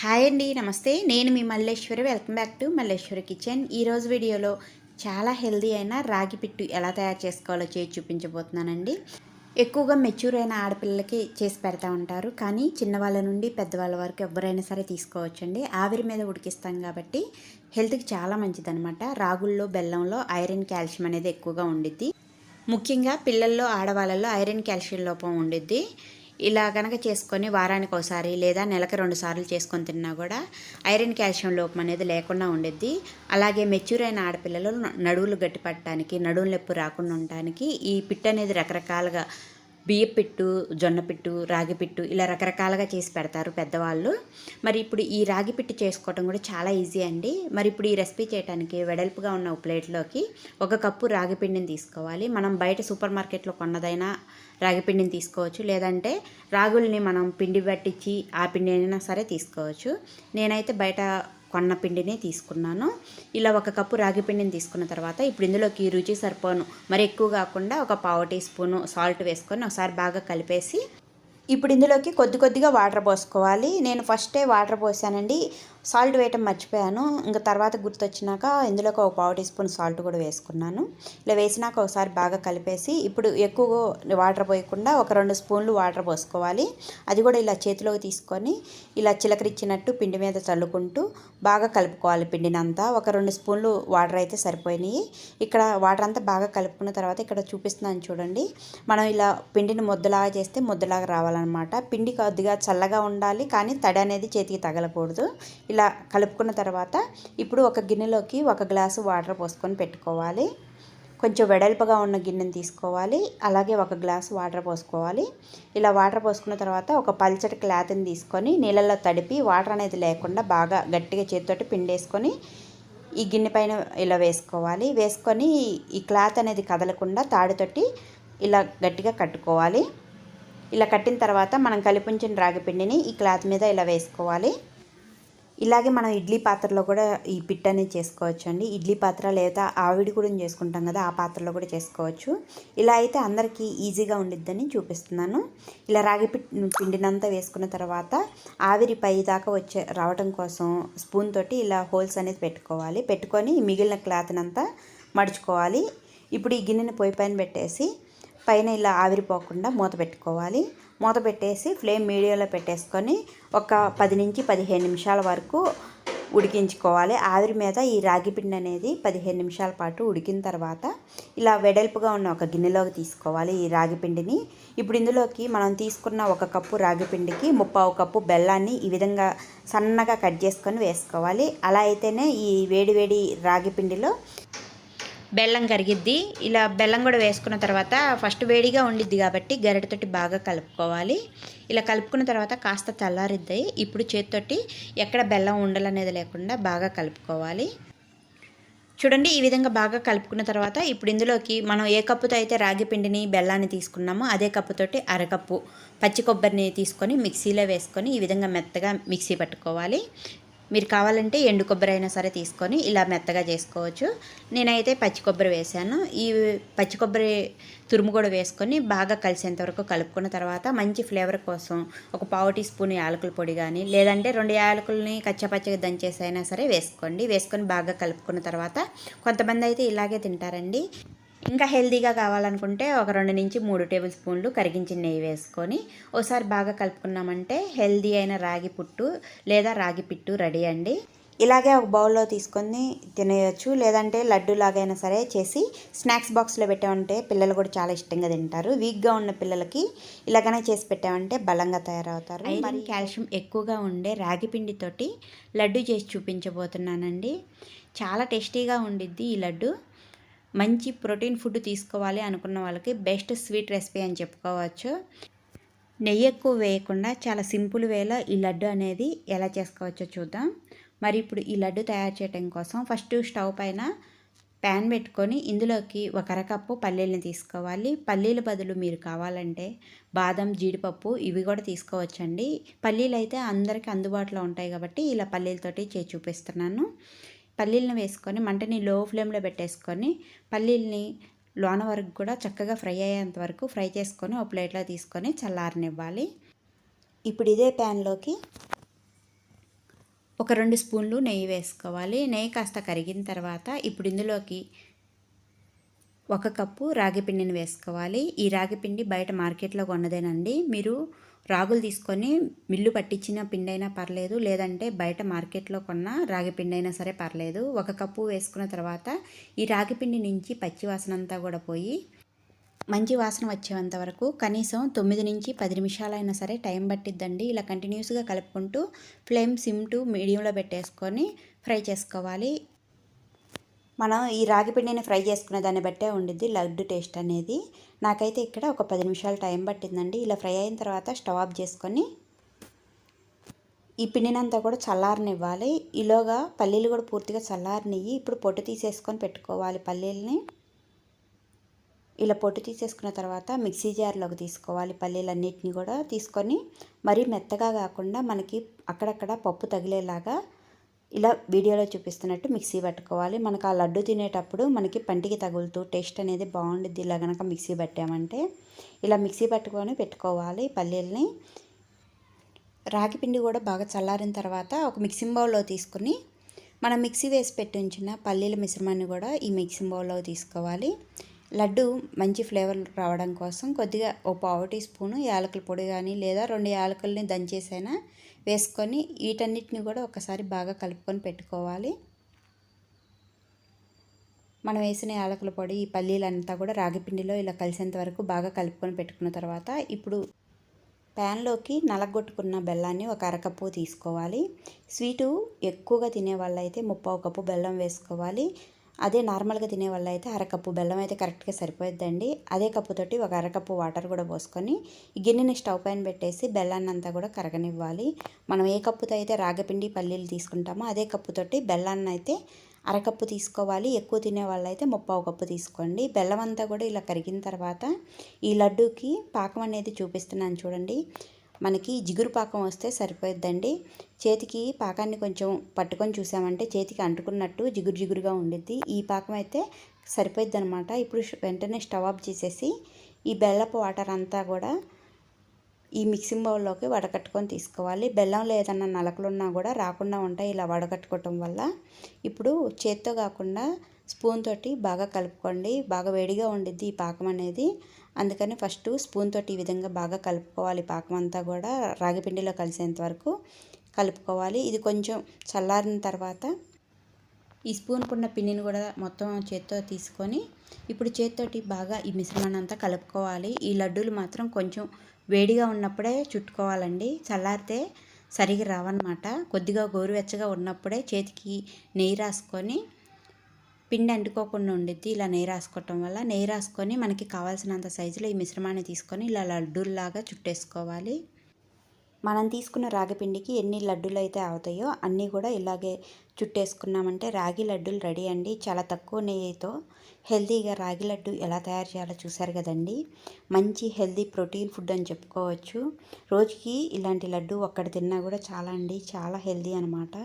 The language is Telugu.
హాయ్ అండి నమస్తే. నేను మీ Malleswari. Welcome back to Malleswari kitchen ఈరోజు వీడియోలో చాలా హెల్దీ అయిన రాగి పిట్టు ఎలా తయారు చేసుకోవాలో చేసి చూపించబోతున్నానండి. ఎక్కువగా మెచ్యూర్ అయిన ఆడపిల్లలకి చేసి పెడతా ఉంటారు. కానీ చిన్నవాళ్ళ నుండి పెద్దవాళ్ళ వరకు ఎవరైనా సరే తీసుకోవచ్చండి. ఆవిరి మీద ఉడికిస్తాం కాబట్టి హెల్త్కి చాలా మంచిదన్నమాట. రాగుల్లో బెల్లంలో ఐరన్ కాల్షియం అనేది ఎక్కువగా ఉండిద్ది. ముఖ్యంగా పిల్లల్లో ఆడవాళ్ళలో ఐరన్ కాల్షియం లోపం ఉండిద్ది. ఇలా కనుక చేసుకొని వారానికి ఒకసారి లేదా నెలకు రెండు సార్లు చేసుకొని తిన్నా కూడా ఐరన్ కాల్షియం లోపం అనేది లేకుండా ఉండిద్ది. అలాగే మెచ్యూర్ అయిన ఆడపిల్లలు నడువులు గట్టిపట్టడానికి నడువులు నొప్పి రాకుండా ఉండటానికి ఈ పిట్ అనేది రకరకాలుగా బియ్య పిట్టు జొన్న పిట్టు రాగి పిట్టు ఇలా రకరకాలుగా చేసి పెడతారు పెద్దవాళ్ళు. మరి ఇప్పుడు ఈ రాగి పిట్టు చేసుకోవడం కూడా చాలా ఈజీ అండి. మరి ఇప్పుడు ఈ రెసిపీ చేయడానికి వెడల్పుగా ఉన్న ప్లేట్లోకి ఒక కప్పు రాగి పిండిని తీసుకోవాలి. మనం బయట సూపర్ మార్కెట్లో కొన్నదైనా రాగి పిండిని తీసుకోవచ్చు. లేదంటే రాగుల్ని మనం పిండి పట్టించి ఆ పిండి అయినా సరే తీసుకోవచ్చు. నేనైతే బయట కొన్న పిండిని తీసుకున్నాను. ఇలా ఒక కప్పు రాగి పిండిని తీసుకున్న తర్వాత ఇప్పుడు ఇందులోకి రుచి సరిపోను. మరి ఎక్కువ కాకుండా ఒక పావు టీ స్పూను సాల్ట్ వేసుకొని ఒకసారి బాగా కలిపేసి ఇప్పుడు ఇందులోకి కొద్ది కొద్దిగా వాటర్ పోసుకోవాలి. నేను ఫస్టే వాటర్ పోసానండి. సాల్ట్ వేయటం మర్చిపోయాను. ఇంకా తర్వాత గుర్తొచ్చినాక ఇందులోకి ఒక పావు టీ స్పూన్ సాల్ట్ కూడా వేసుకున్నాను. ఇలా వేసినాక ఒకసారి బాగా కలిపేసి ఇప్పుడు ఎక్కువ వాటర్ పోయకుండా ఒక రెండు స్పూన్లు వాటర్ పోసుకోవాలి. అది కూడా ఇలా చేతిలోకి తీసుకొని ఇలా చిలకరిచ్చినట్టు పిండి మీద చల్లుకుంటూ బాగా కలుపుకోవాలి పిండినంతా. ఒక రెండు స్పూన్లు వాటర్ అయితే సరిపోయినాయి. ఇక్కడ వాటర్ అంతా బాగా కలుపుకున్న తర్వాత ఇక్కడ చూపిస్తున్నాను చూడండి. మనం ఇలా పిండిని ముద్దలాగా చేస్తే ముద్దలాగా రావాలన్నమాట. పిండి కొద్దిగా చల్లగా ఉండాలి కానీ తడి అనేది చేతికి తగలకూడదు. ఇలా కలుపుకున్న తర్వాత ఇప్పుడు ఒక గిన్నెలోకి ఒక గ్లాసు వాటర్ పోసుకొని పెట్టుకోవాలి. కొంచెం వెడల్పుగా ఉన్న గిన్నెని తీసుకోవాలి. అలాగే ఒక గ్లాసు వాటర్ పోసుకోవాలి. ఇలా వాటర్ పోసుకున్న తర్వాత ఒక పల్చటి క్లాత్ని తీసుకొని నీళ్ళల్లో తడిపి వాటర్ అనేది లేకుండా బాగా గట్టిగా చేతితోటి పిండేసుకొని ఈ గిన్నె పైన ఇలా వేసుకోవాలి. వేసుకొని ఈ క్లాత్ అనేది కదలకుండా తాడుతోటి ఇలా గట్టిగా కట్టుకోవాలి. ఇలా కట్టిన తర్వాత మనం కలిపించిన రాగి పిండిని ఈ క్లాత్ మీద ఇలా వేసుకోవాలి. ఇలాగే మనం ఇడ్లీ పాత్రలో కూడా ఈ పిట్ అనేది చేసుకోవచ్చు అండి ఇడ్లీ పాత్ర లేదా ఆవిడి కూడా చేసుకుంటాం కదా ఆ పాత్రలో కూడా చేసుకోవచ్చు. ఇలా అయితే అందరికీ ఈజీగా ఉండిద్దని చూపిస్తున్నాను. ఇలా రాగి పిండినంతా వేసుకున్న తర్వాత ఆవిరి పై దాకా వచ్చే రావడం కోసం స్పూన్ తోటి ఇలా హోల్స్ అనేది పెట్టుకోవాలి. పెట్టుకొని మిగిలిన క్లాత్నంతా మడుచుకోవాలి. ఇప్పుడు ఈ గిన్నెని పొయ్యి పైన పెట్టేసి పైన ఇలా ఆవిరిపోకుండా మూత పెట్టుకోవాలి. మూత పెట్టేసి ఫ్లేమ్ మీడియంలో పెట్టేసుకొని ఒక పది నుంచి పదిహేను నిమిషాల వరకు ఉడికించుకోవాలి. ఆవిరి మీద ఈ రాగి పిండి అనేది పదిహేను నిమిషాల పాటు ఉడికిన తర్వాత ఇలా వెడల్పుగా ఉన్న ఒక గిన్నెలోకి తీసుకోవాలి ఈ రాగి పిండిని. ఇప్పుడు ఇందులోకి మనం తీసుకున్న ఒక కప్పు రాగి పిండికి ముప్పావు కప్పు బెల్లాన్ని ఈ విధంగా సన్నగా కట్ చేసుకొని వేసుకోవాలి. అలా అయితేనే ఈ వేడి వేడి రాగి పిండిలో బెల్లం కరిగిద్ది. ఇలా బెల్లం కూడా వేసుకున్న తర్వాత ఫస్ట్ వేడిగా ఉండిద్ది కాబట్టి గరిటతోటి బాగా కలుపుకోవాలి. ఇలా కలుపుకున్న తర్వాత కాస్త చల్లారిద్దాయి ఇప్పుడు చేతితోటి ఎక్కడ బెల్లం ఉండలనేది లేకుండా బాగా కలుపుకోవాలి. చూడండి ఈ విధంగా బాగా కలుపుకున్న తర్వాత ఇప్పుడు ఇందులోకి మనం ఏ కప్పుతో అయితే రాగి పిండిని బెల్లాన్ని తీసుకున్నామో అదే కప్పుతోటి అరకప్పు పచ్చి కొబ్బరిని తీసుకొని మిక్సీలో వేసుకొని ఈ విధంగా మెత్తగా మిక్సీ పట్టుకోవాలి. మీరు కావాలంటే ఎండు కొబ్బరి అయినా సరే తీసుకొని ఇలా మెత్తగా చేసుకోవచ్చు. నేనైతే పచ్చి కొబ్బరి వేసాను. ఈ పచ్చి కొబ్బరి తురుము కూడా వేసుకొని బాగా కలిసేంత వరకు కలుపుకున్న తర్వాత మంచి ఫ్లేవర్ కోసం ఒక పావు టీ స్పూన్ యాలకుల పొడి కానీ లేదంటే రెండు యాలకుల్ని కచ్చపచ్చగా దంచేసి అయినా సరే వేసుకోండి. వేసుకొని బాగా కలుపుకున్న తర్వాత కొంతమంది అయితే ఇలాగే తింటారండి. ఇంకా హెల్తీగా కావాలనుకుంటే ఒక రెండు నుంచి మూడు టేబుల్ స్పూన్లు కరిగించిన నెయ్యి వేసుకొని ఒకసారి బాగా కలుపుకున్నామంటే హెల్తీ అయిన రాగి పుట్టు లేదా రాగి పిట్టు రెడీ అండి. ఇలాగే ఒక బౌల్లో తీసుకొని తినేయచ్చు లేదంటే లడ్డు లాగైనా సరే చేసి స్నాక్స్ బాక్స్లో పెట్టామంటే పిల్లలు కూడా చాలా ఇష్టంగా తింటారు. వీక్గా ఉన్న పిల్లలకి ఇలాగనే చేసి పెట్టామంటే బలంగా తయారవుతారు. మరి కాల్షియం ఎక్కువగా ఉండే రాగి పిండితోటి లడ్డు చేసి చూపించబోతున్నానండి. చాలా టేస్టీగా ఉండిద్ది ఈ లడ్డు. మంచి ప్రోటీన్ ఫుడ్ తీసుకోవాలి అనుకున్న వాళ్ళకి బెస్ట్ స్వీట్ రెసిపీ అని చెప్పుకోవచ్చు. నెయ్యి ఎక్కువ వేయకుండా చాలా సింపుల్ వేలో ఈ లడ్డు అనేది ఎలా చేసుకోవచ్చో చూద్దాం. మరి ఇప్పుడు ఈ లడ్డు తయారు చేయడం కోసం ఫస్ట్ స్టవ్ పైన ప్యాన్ పెట్టుకొని ఇందులోకి ఒక అరకప్పు పల్లీలను తీసుకోవాలి. పల్లీల బదులు మీరు కావాలంటే బాదం జీడిపప్పు ఇవి కూడా తీసుకోవచ్చండి. పల్లీలు అయితే అందరికీ అందుబాటులో ఉంటాయి కాబట్టి ఇలా పల్లీలతోటి చేసి చూపిస్తున్నాను. పల్లీలను వేసుకొని మంటని లో ఫ్లేమ్లో పెట్టేసుకొని పల్లీల్ని లోన వరకు కూడా చక్కగా ఫ్రై అయ్యేంత వరకు ఫ్రై చేసుకొని ఒక ప్లేట్లో తీసుకొని చల్లారనివ్వాలి. ఇప్పుడు ఇదే ప్యాన్లోకి ఒక రెండు స్పూన్లు నెయ్యి వేసుకోవాలి. నెయ్యి కాస్త కరిగిన తర్వాత ఇప్పుడు ఇందులోకి ఒక కప్పు రాగి పిండిని వేసుకోవాలి. ఈ రాగి పిండి బయట మార్కెట్లో కొన్నదేనండి. మీరు రాగులు తీసుకొని మిల్లు పట్టించిన పిండి అయినా పర్లేదు లేదంటే బయట మార్కెట్లో కొన్న రాగి పిండి అయినా సరే పర్లేదు. ఒక కప్పు వేసుకున్న తర్వాత ఈ రాగి పిండి నుంచి పచ్చి వాసన అంతా కూడా పోయి మంచి వాసన వచ్చేంత వరకు కనీసం తొమ్మిది నుంచి పది నిమిషాలైనా సరే టైం పట్టిద్దండి. ఇలా కంటిన్యూస్గా కలుపుకుంటూ ఫ్లేమ్ సిమ్ టు మీడియంలో పెట్టేసుకొని ఫ్రై చేసుకోవాలి. మనం ఈ రాగి పిండిని ఫ్రై చేసుకునే దాన్ని బట్టే ఉండిద్ది లడ్డు టేస్ట్ అనేది. నాకైతే ఇక్కడ ఒక పది నిమిషాలు టైం పట్టిందండి. ఇలా ఫ్రై అయిన తర్వాత స్టవ్ ఆఫ్ చేసుకొని ఈ పిండినంతా కూడా చల్లారనివ్వాలి. ఈలోగా పల్లీలు కూడా పూర్తిగా చల్లారనియ్యి ఇప్పుడు పొట్టు తీసేసుకొని పెట్టుకోవాలి పల్లీలని. ఇలా పొట్టు తీసేసుకున్న తర్వాత మిక్సీ జార్లోకి తీసుకోవాలి పల్లీలన్నిటిని కూడా తీసుకొని. మరీ మెత్తగా కాకుండా మనకి అక్కడక్కడ పప్పు తగిలేలాగా ఇలా వీడియోలో చూపిస్తున్నట్టు మిక్సీ పట్టుకోవాలి. మనకు ఆ లడ్డు తినేటప్పుడు మనకి పంటికి తగులుతూ టేస్ట్ అనేది బాగుండుద్ది. ఇలా కనుక మిక్సీ పట్టామంటే ఇలా మిక్సీ పట్టుకొని పెట్టుకోవాలి పల్లీలని. రాగి పిండి కూడా బాగా చల్లారిన తర్వాత ఒక మిక్సింగ్ బౌల్లో తీసుకుని మనం మిక్సీ వేసి పెట్టి ఉంచిన పల్లీల మిశ్రమాన్ని కూడా ఈ మిక్సింగ్ బౌల్లో తీసుకోవాలి. లడ్డు మంచి ఫ్లేవర్ రావడం కోసం కొద్దిగా ఓ పావు టీ స్పూను యాలకుల పొడి కానీ లేదా రెండు యాలకుల్ని దంచేసైనా వేసుకొని వీటన్నిటిని కూడా ఒకసారి బాగా కలుపుకొని పెట్టుకోవాలి. మనం వేసిన యాలకుల పొడి ఈ పల్లీలంతా కూడా రాగిపిండిలో ఇలా కలిసేంత వరకు బాగా కలుపుకొని పెట్టుకున్న తర్వాత ఇప్పుడు ప్యాన్లోకి నలగొట్టుకున్న బెల్లాన్ని ఒక అరకప్పు తీసుకోవాలి. స్వీటు ఎక్కువగా తినే వాళ్ళైతే ముప్పావు కప్పు బెల్లం వేసుకోవాలి. అదే నార్మల్గా తినే వాళ్ళు అయితే అరకప్పు బెల్లం అయితే కరెక్ట్గా సరిపోయిద్దండి. అదే కప్పుతోటి ఒక అరకప్పు వాటర్ కూడా పోసుకొని గిన్నెని స్టవ్ పైన పెట్టేసి బెల్లాన్ని అంతా కూడా కరగనివ్వాలి. మనం ఏ కప్పుతో అయితే రాగపిండి పల్లీలు తీసుకుంటామో అదే కప్పుతోటి బెల్లాన్ని అయితే అరకప్పు తీసుకోవాలి. ఎక్కువ తినే వాళ్ళు అయితే ముప్పావు కప్పు తీసుకోండి. బెల్లం అంతా కూడా ఇలా కరిగిన తర్వాత ఈ లడ్డూకి పాకం అనేది చూపిస్తున్నాను చూడండి. మనకి జిగురు పాకం వస్తే సరిపోద్దండి చేతికి పాకాన్ని కొంచెం పట్టుకొని చూసామంటే చేతికి అంటుకున్నట్టు జిగురు జిగురుగా ఉండిద్ది. ఈ పాకం అయితే సరిపోద్ది అనమాట ఇప్పుడు వెంటనే స్టవ్ ఆఫ్ చేసేసి ఈ బెల్లపు వాటర్ అంతా కూడా ఈ మిక్సింగ్ బౌల్లోకి వడకట్టుకొని తీసుకోవాలి. బెల్లంలో ఏదన్నా నలకలు ఉన్నా కూడా రాకుండా ఉంటాయి ఇలా వడకట్టుకోవటం వల్ల. ఇప్పుడు చేత్తో కాకుండా స్పూన్ తోటి బాగా కలుపుకోండి. బాగా వేడిగా ఉండిద్ది ఈ పాకం అనేది. అందుకని ఫస్ట్ స్పూన్ తోటి ఈ విధంగా బాగా కలుపుకోవాలి. పాకం అంతా కూడా రాగి పిండిలో కలిసేంత వరకు కలుపుకోవాలి. ఇది కొంచెం చల్లారిన తర్వాత ఈ స్పూన్కు ఉన్న పిండిని కూడా మొత్తం చేత్తో తీసుకొని ఇప్పుడు చేత్తోటి బాగా ఈ మిశ్రమాన్ని అంతా కలుపుకోవాలి. ఈ లడ్డూలు మాత్రం కొంచెం వేడిగా ఉన్నప్పుడే చుట్టుకోవాలండి. చల్లారితే సరిగా రావన్నమాట. కొద్దిగా గోరువెచ్చగా ఉన్నప్పుడే చేతికి నెయ్యి రాసుకొని పిండి అంటుకోకుండా ఉండిద్ది ఇలా నెయ్యి రాసుకోవటం వల్ల. నెయ్యి రాసుకొని మనకి కావాల్సినంత సైజులో ఈ మిశ్రమాన్ని తీసుకొని ఇలా లడ్డూల్లాగా చుట్టేసుకోవాలి. మనం తీసుకున్న రాగి పిండికి ఎన్ని లడ్డూలు అయితే అవుతాయో అన్నీ కూడా ఇలాగే చుట్టేసుకున్నామంటే రాగి లడ్డూలు రెడీ అండి. చాలా తక్కువ నెయ్యితో హెల్తీగా రాగి లడ్డు ఎలా తయారు చేయాలో చూసారు కదండి. మంచి హెల్తీ ప్రోటీన్ ఫుడ్ అని చెప్పుకోవచ్చు. రోజుకి ఇలాంటి లడ్డు ఒక్కటి తిన్నా కూడా చాలా అండి చాలా హెల్తీ అనమాట